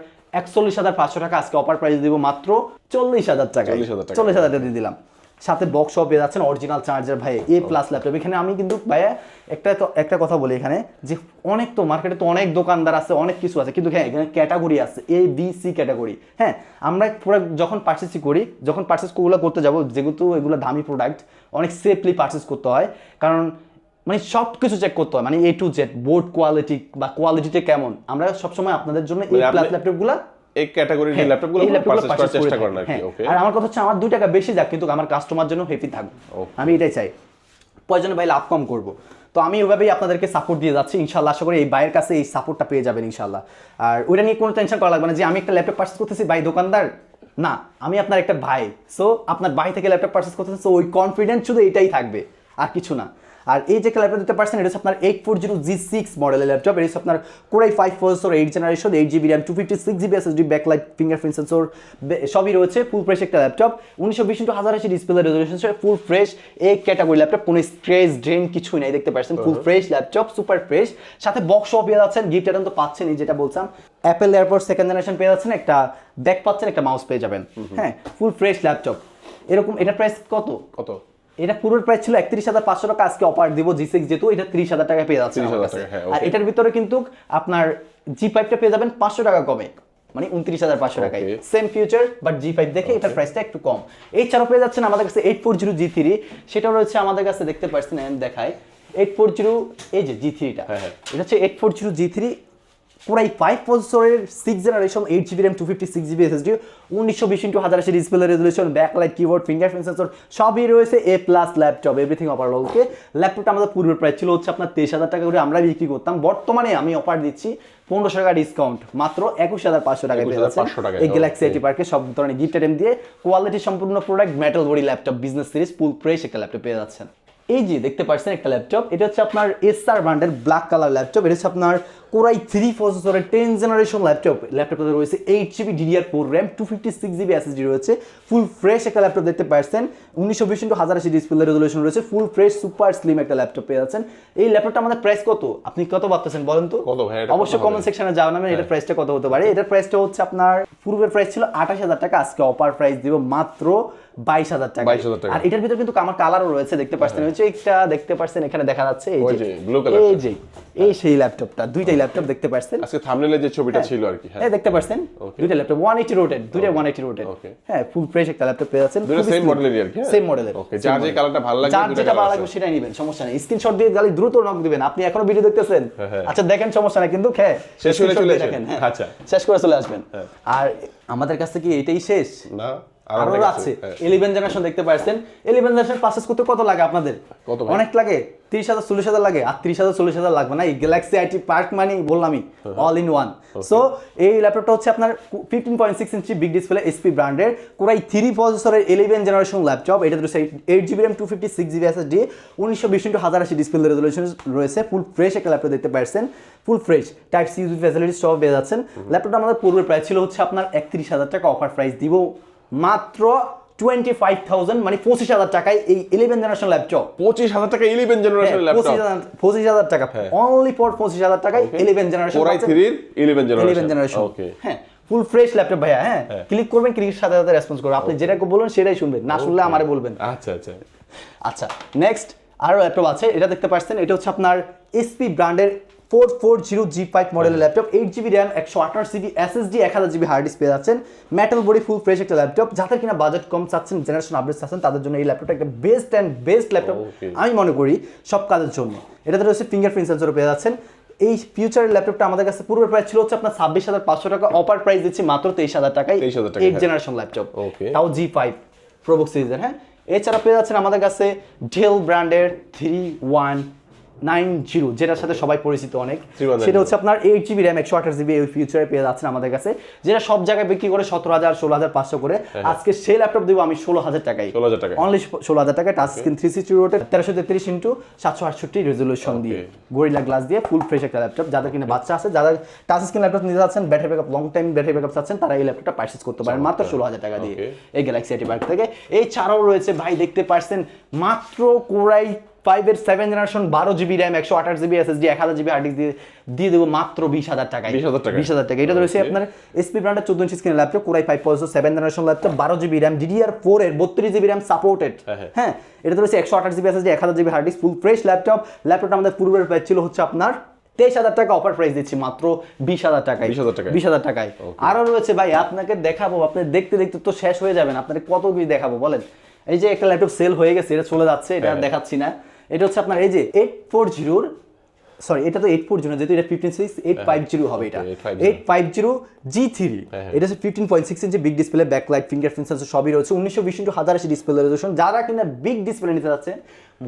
একচল্লিশ হাজার পাঁচশো টাকা আজকে অফার প্রাইস দিব মাত্র চল্লিশ হাজার টাকা চল্লিশ হাজার টাকা। দিয়ে দিলাম। সাথে বক্স পেয়ে যাচ্ছেন অরিজিনাল চার্জার ভাই এ প্লাস ল্যাপটপ এখানে আমি কিন্তু ভাইয়া একটা তো একটা কথা বলি এখানে যে অনেক তো মার্কেটে তো অনেক দোকানদার আছে অনেক কিছু আছে। কিন্তু হ্যাঁ এখানে ক্যাটাগরি আছে এ বি সি ক্যাটাগরি হ্যাঁ আমরা পুরো যখন পার্চেসই করি যখন পার্চেস ওগুলো করতে যাব যেহেতু এগুলো দামি প্রোডাক্ট অনেক সেফলি পার্চেস করতে হয়। কারণ মানে সব কিছু চেক করতে হয়। মানে A to Z board quality বা কোয়ালিটিটা কেমন? আমরা সবসময় আপনাদের জন্য এই মানে প্লাস ল্যাপটপগুলো এই ক্যাটাগরির হ্যাঁ, ল্যাপটপগুলো পারচেজ করার চেষ্টা। করেন আর কি হ্যাঁ, ওকে আর আমার কথা হচ্ছে আমার দুই টাকা বেশি যাক কিন্তু আমার কাস্টমার জন্য হ্যাপি থাকবে আমি এটাই চাই। প্রয়োজনে ভাই লাভ কম করব। তো আমি ওইভাবেই আপনাদেরকে সাপোর্ট দিয়ে যাচ্ছি ইনশাল্লাহ আশা করি এই ভাইয়ের কাছে এই সাপোর্টটা পেয়ে যাবেন ইনশাল্লাহ আর ওইটা নিয়ে কোনো টেনশন করা লাগবে না যে আমি একটা ল্যাপটপ পার্চেস করতেছি ভাই দোকানদার? না আমি আপনার একটা ভাই। সো আপনার ভাই থেকে ল্যাপটপ পার্চেস করতেছি সো ওই কনফিডেন্স শুধু এটাই থাকবে আর কিছু না। আর এই যে ল্যাপটপ দিতে পারছেন এটা হচ্ছে আপনার eight four zero G six মডেলের ল্যাপটপ এটা হচ্ছে আপনার core i five four eight generation eight GB RAM two fifty six GB SSD backlight fingerprint sensor সবই রয়েছে ফুল ফ্রেশ একটা ল্যাপটপ উনিশশো বিশ ইন্টু হাজার আশি ডিসপ্লে রেজলিউশন ফুল ফ্রেশ এই ক্যাটাগরি ল্যাপটপ কোনো স্ট্রেস ড্রেন কিছুই নাই দেখতে পাচ্ছেন full fresh laptop super fresh সাথে বক্স পেয়ে যাচ্ছেন গিফট আইটেম তো পাচ্ছেন এই যেটা বলছিলাম। অ্যাপেল এয়ারপোর্ট সেকেন্ড জেনারেশন পেয়ে যাচ্ছেন একটা ব্যাগ পাচ্ছেন একটা মাউস পেয়ে যাবেন। হ্যাঁ ফুল ফ্রেশ ল্যাপটপ এরকম এটা প্রাইস কত? কত? এটা পুরো প্রাইস ছিল একত্রিশ হাজার পাঁচশো টাকা আজকে অফার দিব জি সিক্স যেহেতু এটা ত্রিশ হাজার টাকা পেয়ে যাচ্ছে 30,000 আমার কাছে। টাকা, হ্যাঁ, আর এটার ভিতরে কিন্তু আপনার জি ফাইভটা পেয়ে যাবেন পাঁচশো টাকা কমে মানে উনত্রিশ হাজার পাঁচশো টাকায়. Same future but G five দেখে এটার প্রাইসটা একটু কম এছাড়াও পেয়ে যাচ্ছেন আমাদের কাছে eight four zero G three সেটাও রয়েছে আমাদের কাছে দেখতে পাচ্ছেন দেখায় এইট ফোর জিরো এই যে জি থ্রিটা হ্যাঁ, হ্যাঁ। এটা হচ্ছে eight four zero G three পুরাই ফাইভ প্রসেসরের six generation eight GB RAM two fifty six GB SSD উনিশশো বিশ ইন্টু হাজার আশি display resolution backlight keyboard fingerprint sensor সবই রয়েছে A plus laptop everything offer okay ল্যাপটপটা আমাদের পূর্বের প্রাইস ছিল হচ্ছে আপনার তেইশ হাজার টাকা করে আমরা বিক্রি করতাম। বর্তমানে আমি অফার দিচ্ছি পনেরোশো টাকা ডিসকাউন্ট মাত্র একুশ হাজার পাঁচশো টাকা পেয়ে যাচ্ছেন। 21,500 টাকায়, এই গ্যালাক্সি. আইটি পার্কে সব ধরনের গিফট আইটেম দিয়ে কোয়ালিটি সম্পূর্ণ product metal body laptop business series full fresh একটা ল্যাপটপ পেয়ে যাচ্ছেন। এই যে দেখতে পাচ্ছেন একটা ল্যাপটপ এটা হচ্ছে আপনার এসআর ব্র্যান্ডের ব্ল্যাক কালার ল্যাপটপ এটা হচ্ছে আপনার কোরাই থ্রি প্রসেসরের টেন জেনারেশন ল্যাপটপ ল্যাপটপটাতে রয়েছে eight GB DDR four RAM two fifty six GB SSD রয়েছে ফুল ফ্রেশ একটা ল্যাপটপ দেখতে পাচ্ছেন উনিশশো বিশ ইন্টু হাজার আশি ডিসপ্লে রেজলিউশন রয়েছে ফুল ফ্রেশ সুপার স্লিম একটা ল্যাপটপ পেয়ে যাচ্ছেন। এই ল্যাপটপটা আমাদের প্রাইস কত? আপনি কত ভাবতেছেন বলেন তো? অবশ্যই কমেন্ট সেকশনে জানাবেন এটার প্রাইসটা কত হতে পারে? এটার প্রাইসটা হচ্ছে আপনার পূর্বের প্রাইস ছিল আঠাশ হাজার টাকা আজকে অপার প্রাইস দিব মাত্র বাইশ হাজার টাকা। 22,000 টাকা। আর এটার ভিতরে কিন্তু আমার কালারও রয়েছে দেখতে পাচ্ছেন ওই যে একটা দেখতে পাচ্ছেন এখানে দেখা যাচ্ছে এই যে এই। যে এই সেই ল্যাপটপটা দুইটাই ল্যাপটপ দেখতে পাচ্ছেন আজকে থামনেলে যে ছবিটা ছিল আর কি হ্যাঁ। দেখতে পাচ্ছেন দুইটা ল্যাপটপ ওয়ান এইটি রোটেড দুইটা ওয়ান এইটি রোটেড হ্যাঁ ফুল ফ্রেশ একটা ল্যাপটপ পেয়ে যাচ্ছেন। দুটো same model-এরই আর কি, হ্যাঁ? সেম মডেলের Okay, যার যে colourটা ভালো লাগবে, যার যেটা ভালো। লাগবে সেটাই নেবেন সমস্যা নেই। স্ক্রিনশট দিয়ে গালি দ্রুত নক দিবেন। আপনি এখনও ভিডিও দেখতেছেন? হ্যাঁ। আচ্ছা দেখেন সমস্যা নাই কিন্তু হ্যাঁ শেষ screenshot চলে হ্যাঁ। আচ্ছা। শেষ করে চলে আসবেন। আর আমাদের কাছে কি এটাই শেষ। না। আরও আছে। হ্যাঁ। ইলেভেন জেনারেশন দেখতে পাচ্ছেন ইলেভেন জেনারেশন পারচেস করতে কত লাগে আপনাদের? অনেক লাগে। তিরিশ হাজার চল্লিশ হাজার লাগে। আর তিরিশ হাজার চল্লিশ হাজার লাগবে না। এই গ্যালাক্সি আইটি পার্ক মানে বললামই অল ইন ওয়ান সো এই ল্যাপটপটা হচ্ছে আপনার ফিফটিন পয়েন্ট সিক্স ইঞ্চি বিগ ডিসপ্লে এসপি ব্র্যান্ডের কোরাই থ্রি প্রসেসরের ইলেভেন জেনারেশন ল্যাপটপ এটা রয়েছে eight GB RAM two fifty six GB SSD উনিশশো বিশ ইন্টু হাজার আশি ডিসপ্লে রেজলিউশন রয়েছে। ফুল ফ্রেশ একটা ল্যাপটপ দেখতে পাচ্ছেন full fresh type C USB facility সব পেয়ে যাচ্ছেন। ল্যাপটপটা আমাদের পূর্বের প্রাইস ছিল হচ্ছে আপনার একত্রিশ হাজার টাকা অফার প্রাইস দিব। মাত্র টোয়েন্টি ফাইভ থাউজেন্ড মানে পঁচিশ হাজার টাকায় এই ইলেভেন জেনারেশন ল্যাপটপ পঁচিশ হাজার টাকা ইলেভেন জেনারেশন ল্যাপটপ পঁচিশ হাজার টাকা। অনলি ফর পঁচিশ হাজার টাকায় eleven generation eleven generation generation okay হ্যাঁ ফুল ফ্রেশ ল্যাপটপ ভাইয়া হ্যাঁ। ক্লিক করবেন ক্লিকের সাথে সাথে রেসপন্স করবেন। আপনি যেটা বলবেন সেটাই শুনবেন। না শুনলে আমারে বলবেন। আচ্ছা আচ্ছা। আচ্ছা নেক্সট আরও ল্যাপটপ আছে এটা দেখতে পাচ্ছেন। এটা হচ্ছে আপনার এসপি ব্র্যান্ডের four four zero G five মডেলের ল্যাপটপ এইট জিবি র্যাম একশো আঠাশ জিবি এসএসডি এক হাজার জিবি হার্ড ডিস্ক পেয়ে যাচ্ছেন। মেটাল বডি ফুল ফ্রেশ একটা ল্যাপটপ যাদের কিনা বাজেট কম চাচ্ছেন জেনারেশন আপডেট চাচ্ছেন তাদের জন্য এই ল্যাপটপটা একটা বেস্ট অ্যান্ড বেস্ট ল্যাপটপ. আমি মনে করি সব কাজের জন্য। এটাতে রয়েছে ফিঙ্গারপ্রিন্ট সেন্সরও পেয়ে যাচ্ছেন। এই ফিউচারের ল্যাপটপটা আমাদের কাছে পূর্বের প্রাইস ছিল হচ্ছে আপনার ছাব্বিশ হাজার পাঁচশো টাকা। অফার প্রাইস দিচ্ছি মাত্র তেইশ হাজার টাকায়। 23,000 টাকায়, এইট। Generation laptop. তাও জি ফাইভ প্রোবুক সিরিজের হ্যাঁ। এছাড়া পেয়ে যাচ্ছেন আমাদের কাছে ডেল ব্র্যান্ডের থ্রি ওয়ান নাইন জিরো যেটার সাথে সবাই পরিচিত অনেক। সেটা হচ্ছে আপনার এইট জিবি র্যাম একশো আঠাশ জিবি এই ফিউচারে পেয়ে যাচ্ছেন আমাদের কাছে যেটা সব জায়গায় বিক্রি করে সতেরো হাজার ষোলো হাজার পাঁচশো করে। আজকে সেই ল্যাপটপ দেবো আমি ষোলো হাজার টাকায়। 16,000 টাকায়। অনলি ষোলো হাজার টাকায় টাচ স্ক্রিন থ্রি সিক্সটি রোটের তেরোশো তেত্রিশ ইন্টু সাতশো আটষট্টি রেজলিউশন দিয়ে। গরিলা গ্লাস দিয়ে ফুল ফ্রেশ একটা ল্যাপটপ যাদের কিনা বাচ্চা আছে যারা টাচ স্ক্রিন ল্যাপটপ নিতে যাচ্ছেন battery backup long time battery backup চাচ্ছেন তারা এই ল্যাপটপটা পারচেস করতে পারেন। মাত্র ষোলো হাজার টাকা দিয়ে। এই গ্যালাক্সি আইটি পার্ক থেকে। এছাড়াও রয়েছে ভাই দেখতে পারছেন মাত্র কোরাই ফাইভের সেভেন জেনারেশন বারো জিবি র্যাম একশো আঠাশ জিবি এসএসডি এক হাজার জিবি হার্ড ডিস্ক দিয়ে দিয়ে দেবো মাত্র বিশ হাজার টাকায়। 20,000 টাকায়। বিশ হাজার টাকা এটা রয়েছে. আপনার এসপি ব্র্যান্ডের চোদ্দ ইঞ্চি screen laptop core i five পয়সা সেভেন জেনারেশন ল্যাপটপ বারো জিবি র্যাম ডিডিআর ফোর এর বত্রিশ জিবি র্যাম সাপোর্টেড হ্যাঁ, এটা রয়েছে একশো আঠাশ জিবি এসএসডি এক হাজার GB hard disk full fresh laptop ল্যাপটপটা আমাদের পূর্বের প্রাইস ছিল হচ্ছে আপনার তেইশ হাজার টাকা অফার প্রাইস দিচ্ছি মাত্র বিশ হাজার টাকায়। 20,000 টাকায়। বিশ হাজার টাকায়। আরও রয়েছে ভাই আপনাকে দেখাবো আপনি দেখতে দেখতে তো শেষ হয়ে যাবেন আপনাকে কত কি দেখাবো বলেন। এই যে একটা ল্যাপটপ সেল হয়ে গেছে এটা চলে যাচ্ছে এটা হ্যাঁ। দেখাচ্ছি না। এটা হচ্ছে আপনার এই যে এইট ফোর জিরোর সরি এটা তো এইট ফোর জিরো যেহেতু এটা fifteen six eight five zero হবে এটা। Eight five zero G three. এটা হচ্ছে ফিফটিন পয়েন্ট সিক্স ইঞ্চি big display backlight fingerprint sensor সবই রয়েছে। উনিশশো বিশ ইন্টু হাজার আশি ডিসপ্লে রেজলিউশন যারা কিনা বিগ ডিসপ্লে নিতে যাচ্ছে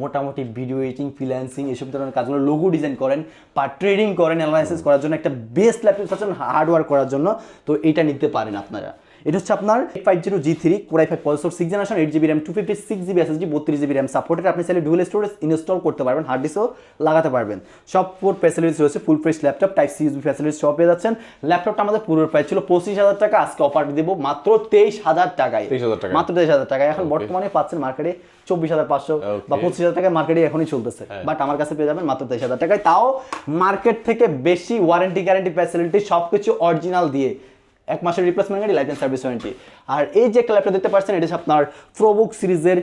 মোটামুটি ভিডিও এডিটিং ফ্রিল্যান্সিং এসব ধরনের কাজগুলো লোগো ডিজাইন করেন বা ট্রেডিং করেন অ্যানালাইসিস করার জন্য একটা বেস্ট ল্যাপটপ চাচ্ছেন হার্ডওয়ার্ক করার জন্য তো এটা নিতে পারেন আপনারা। এটা হচ্ছে আপনার eight five zero G three core i five পলসর six generation eight GB RAM two fifty six GB SSD বত্রিশ জিবি র্যাম সাপোর্টেড আপনি চাইলে ডুয়েল স্টোরেজ ইনস্টল করতে পারবেন হার্ড ডিস্কও লাগাতে পারবেন। সব পোর্ট ফ্যাসিলিটিস রয়েছে full fresh laptop type C USB facilities সব পেয়ে যাচ্ছেন। ল্যাপটপটা আমাদের পূর্বের প্রাইস ছিল পঁচিশ হাজার টাকা আজকে অফার দেবো মাত্র তেইশ হাজার টাকায়। 23,000 টাকায়। মাত্র তেইশ হাজার টাকায়। এখন বর্তমানে পাচ্ছেন মার্কেটে চব্বিশ হাজার পাঁচশো বা হ্যাঁ। পঁচিশ হাজার টাকায় মার্কেটে এখনই চলতেছে। বাট আমার কাছে পেয়ে যাবেন মাত্র তেইশ হাজার টাকায়। তাও মার্কেট থেকে বেশি ওয়ারেন্টি গ্যারেন্টি ফ্যাসিলিটি সব কিছু অরিজিনাল দিয়ে। এক মাসের রিপ্লেসমেন্ট গাড়ি লাইফ সার্ভিস ওয়ারেন্টি আর এই যে একটা ল্যাপটপ দেখতে পাচ্ছেন এটা আপনার প্রোবুক সিরিজের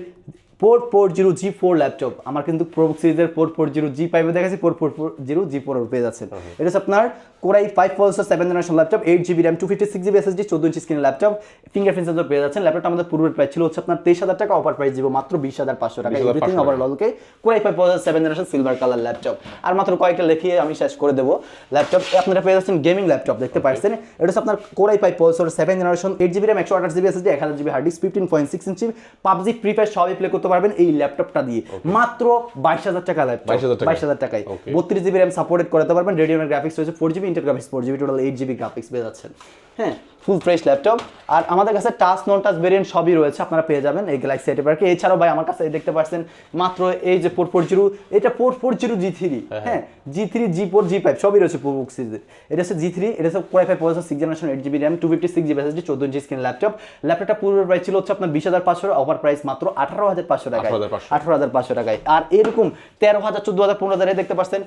four four zero G four laptop আমার কিন্তু প্রোবুক সিরিজের ফোর ফোর জিরো জি ফাইভে দেখাচ্ছি four four four zero G four পেয়ে যাচ্ছে এটা আপনার core i five পলসার seven generation laptop eight GB RAM two fifty six GB SSD চোদ্দ ইঞ্চি স্ক্রিন ল্যাপটপ ফিঙ্গারপ্রিন্ট সেন্সর পেয়ে যাচ্ছেন। ল্যাপটপটা আমাদের পূর্বের প্রাইস ছিল হচ্ছে আপনার তেইশ হাজার টাকা অফার প্রাইস দিব মাত্র বিশ হাজার পাঁচশো টাকা। 20,500 এভরিথিং ওভার অলকে core i five পলসার seven generation silver colour laptop আর মাত্র কয়েকটা লিখিয়ে আমি শেষ করে দেবো ল্যাপটপ আপনারা পেয়ে যাচ্ছেন গেমিং ল্যাপটপ দেখতে পাচ্ছেন? এটা হচ্ছে আপনার core i five পলসার seven generation eight GB RAM একশো আঠাশ জিবি এসএসডি এক হাজার GB hard disk fifteen point six ইঞ্চি পাবজি ফ্রি ফায়ার সবই প্লে করতে পারবেন এই ল্যাপটপটা দিয়ে। মাত্র বাইশ হাজার টাকা ল্যাপটপ বাইশ হাজার টাকায়। বত্রিশ জিবি র্যাম সাপোর্টেড করাতে পারবেন। রেডিওনের গ্রাফিক্স রয়েছে four GB Intel graphics four GB total eight GB graphics পেয়ে যাচ্ছেন। হ্যাঁ ফুল ফ্রেশ ল্যাপটপ আর আমাদের কাছে টাচ নন টাচ ভেরিয়েন্ট সবই রয়েছে আপনারা পেয়ে যাবেন এই গ্যালাক্সি এটি পার্কে এছাড়াও ভাই আমার কাছে দেখতে পাচ্ছেন মাত্র এই যে ফোর ফোর জিরো এটা four four zero G three হ্যাঁ G three G four G five সবই রয়েছে বুক সিরিজের এটা হচ্ছে জি থ্রি এটা হচ্ছে core i five processor six generation eight GB RAM two fifty six GB SSD চোদ্দ ইঞ্চি স্ক্রিন ল্যাপটপ ল্যাপটপটা পূর্বের প্রাইস ছিল হচ্ছে আপনার বিশ হাজার পাঁচশো অফার প্রাইস মাত্র আঠারো হাজার পাঁচশো টাকায়। আঠারো হাজার পাঁচশো। টাকায়। আর এরকম তেরো হাজার চোদ্দ হাজার পনেরো হাজারে দেখতে পাচ্ছেন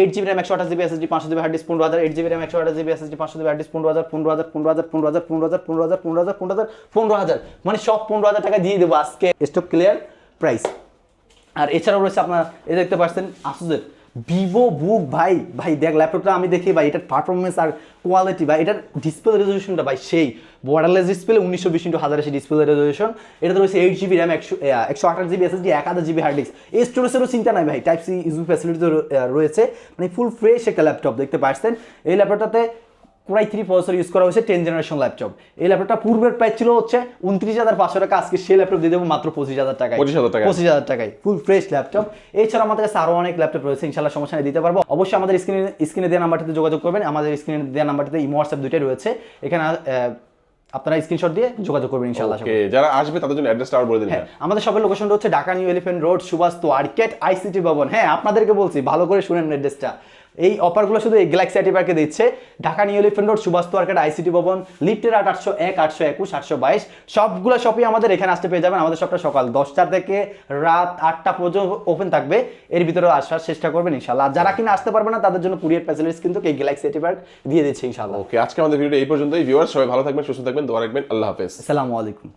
এইট জিবি র্যাম একশো আঠাশ জিবি এসএসডি পাঁচশো জিবি হার্ড ডিস্ক পনেরো হাজার এইট জিবি র্যাম একশো আঠাশ জিবি এসএসডি পাঁচশো জিবি হার্ড ডিস্ক পনেরো হাজার পনেরো হাজার পনেরো হাজার পনেরো হাজার পনেরো হাজার পনেরো হাজার পনেরো হাজার পনেরো হাজার পনেরো হাজার মানে সব পনেরো হাজার টাকা দিয়ে দেবো আজকে। স্টক ক্লিয়ার প্রাইস আর এছাড়াও রয়েছে আপনার এ দেখতে পাচ্ছেন আসুসের ভিভো বুক ভাই ভাই, দেখ ল্যাপটপটা আমি দেখি, ভাই, এটার পারফরমেন্স আর কোয়ালিটি ভাই, এটার ডিসপ্লে রেজলিউশনটা ভাই, সেই। বর্ডারলেস ডিসপ্লে উনিশশো বিশ ইন্টু হাজার আশি ডিসপ্লে রেজলিউশন এটাতে রয়েছে এইট জিবি র্যাম একশো একশো আঠাশ জিবি এসএসডি এক হাজার জিবি হার্ড ডিস্ক এই স্টোরেজেরও চিন্তা নাই, ভাই টাইপ সি ইউজু ফ্যাসিলিটি রয়েছে। মানে ফুল ফ্রেশ একটা ল্যাপটপ দেখতে পাচ্ছেন। এই ল্যাপটপটাতে core i three processor use করা হয়েছে টেন জেনারেশন ল্যাপটপ এই ল্যাপটপটা পূর্বের প্রাইস ছিল হচ্ছে উনত্রিশ হাজার পাঁচশো টাকা আজকে সেই ল্যাপটপ দিয়ে দেবো মাত্র পঁচিশ হাজার টাকায়। 25,000 টাকায়। পঁচিশ হাজার টাকায় ফুল ফ্রেশ ল্যাপটপ এছাড়া আমাদের কাছে আরও অনেক ল্যাপটপ রয়েছে ইনশাল্লাহ সমস্যা দিতে পারব। অবশ্যই আমাদের স্ক্রিনে স্ক্রিনে দেওয়া নাম্বারটিতে যোগাযোগ করবেন। আমাদের স্ক্রিনে দেওয়া নাম্বারটিতে ইমো হোয়াটসঅ্যাপ দুইটাই রয়েছে। এখানে আহ, আপনারা স্ক্রিনশট দিয়ে যোগাযোগ করবেন ইনশাল্লাহ ওকে যারা আসবে তাদের জন্য অ্যাড্রেসটা আবার বলে দিন। হ্যাঁ আমাদের সবের লোকেশনটা হচ্ছে Dhaka new elephant road Subhash তো আর্কেট আইসিটি ভবন। হ্যাঁ আপনাদেরকে বলছি ভালো করে শুনেন অ্যাড্রেসটা এই অফারগুলো শুধু এই গ্যালাক্সি আইটি পার্কে দিচ্ছে। Dhaka new elephant road Subhash arcade ICT ভবন লিফটের আট আটশো এক আটশো একুশ আটশো বাইশ। সবগুলো শপই আমাদের এখানে আসতে পেয়ে যাবেন। আমাদের সবটা সকাল দশটা থেকে রাত আটটা পর্যন্ত ওপেন থাকবে। এর ভিতরে আসার চেষ্টা করবেন ইনশাল্লাহ। যারা কিনা আসতে পারবে না তাদের জন্য কুরিয়ার ফ্যাসিলিটিস কিন্তু এই গ্যালাক্সি আইটি পার্ক দিয়ে দিচ্ছে ইনশাল্লাহ। ওকে আজকে আমাদের ভিডিওটা এই পর্যন্তই। ভিউয়ার্স সবাই ভালো থাকবেন সুস্থ থাকবেন দোয়া রাখবেন। আল্লাহ হাফেজ। আসসালামু আলাইকুম।